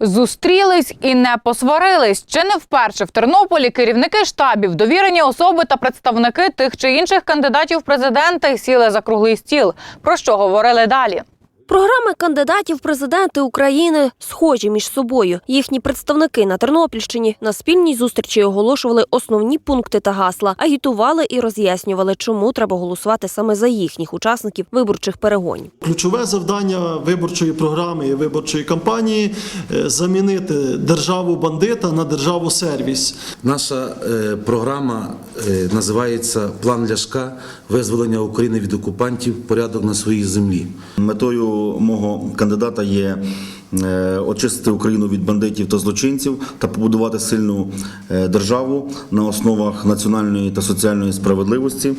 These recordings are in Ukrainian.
Зустрілись і не посварились. Чи не вперше в Тернополі керівники штабів, довірені особи та представники тих чи інших кандидатів в президенти сіли за круглий стіл. Про що говорили далі? Програми кандидатів президенти України схожі між собою. Їхні представники на Тернопільщині на спільній зустрічі оголошували основні пункти та гасла, агітували і роз'яснювали, чому треба голосувати саме за їхніх учасників виборчих перегонів. Ключове завдання виборчої програми і виборчої кампанії е, замінити державу бандита на державу сервіс. Наша е, програма е, називається План Ляшка визволення України від окупантів порядок на своїй землі. Метою мого кандидата є очистити Україну від бандитів та злочинців та побудувати сильну е, державу на основах національної та соціальної справедливості,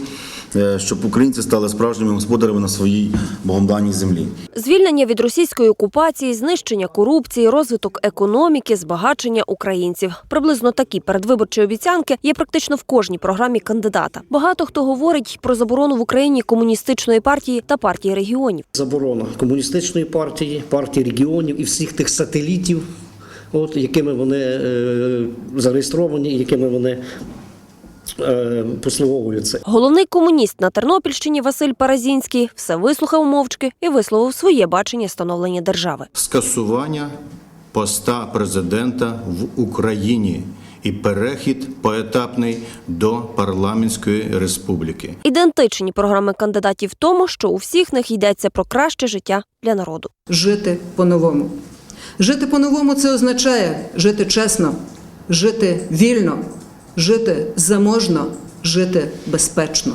е, щоб українці стали справжніми господарями на своїй богомданій землі. Звільнення від російської окупації, знищення корупції, розвиток економіки, збагачення українців. Приблизно такі передвиборчі обіцянки є практично в кожній програмі кандидата. Багато хто говорить про заборону в Україні комуністичної партії та партії регіонів. заборона комуністичної партії, партії регіонів і всіх тих сателітів, от, якими вони е, зареєстровані, якими вони е, послуговуються. Головний комуніст на Тернопільщині Василь Паразінський все вислухав мовчки і висловив своє бачення становлення держави. скасування поста президента в Україні і перехід поетапний до парламентської республіки. Ідентичні програми кандидатів в тому, що у всіх них йдеться про краще життя для народу. жити по-новому. Жити по-новому це означає жити чесно, жити вільно, жити заможно, жити безпечно.